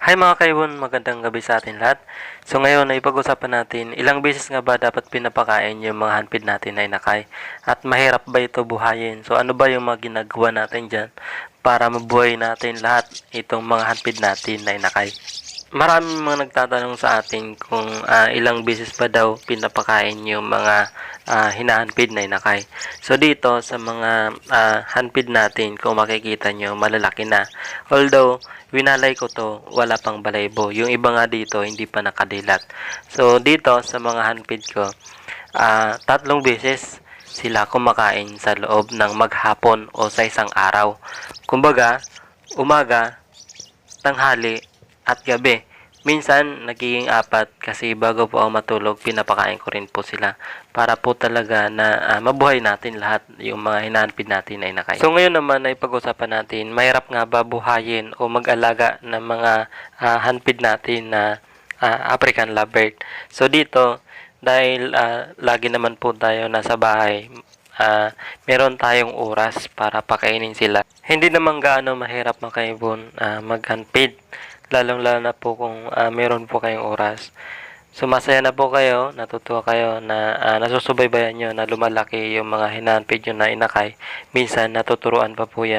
Hi mga kaibon, magandang gabi sa atin lahat. So ngayon ay pag-usapan natin, ilang beses nga ba dapat pinapakain yung mga handpid natin na inakay? At mahirap ba ito buhayin? So ano ba yung mga ginagawa natin dyan para mabuhay natin lahat itong mga handpid natin na inakay? Maraming mga nagtatanong sa atin kung ah, ilang beses pa daw pinapakain yung mga ah, hinahandpid na inakay. So dito sa mga ah, handpid natin, kung makikita nyo, malalaki na. Although, winalay ko to, wala pang balaybo. Yung iba nga dito, hindi pa nakadilat. So dito sa mga handpid ko, ah, tatlong beses sila kumakain sa loob ng maghapon o sa isang araw. Kumbaga, umaga, tanghali, at gabi. Minsan, nagiging apat kasi bago po ako matulog, pinapakain ko rin po sila para po talaga na ah, mabuhay natin lahat yung mga hinahanpid natin ay nakain. So ngayon naman ay pag-usapan natin, mahirap nga ba buhayin o mag-alaga ng mga ah, handpid natin na ah, African lovebird. So dito, dahil ah, lagi naman po tayo nasa bahay, ah, meron tayong oras para pakainin sila. Hindi naman gaano mahirap makaibon uh, mag-handpid, lalong lalo na po kung ah, meron po kayong oras. Sumasaya na po kayo, natutuwa kayo na ah, nasusubaybayan nyo na lumalaki yung mga hinanpid nyo na inakay. Minsan natuturuan pa po yan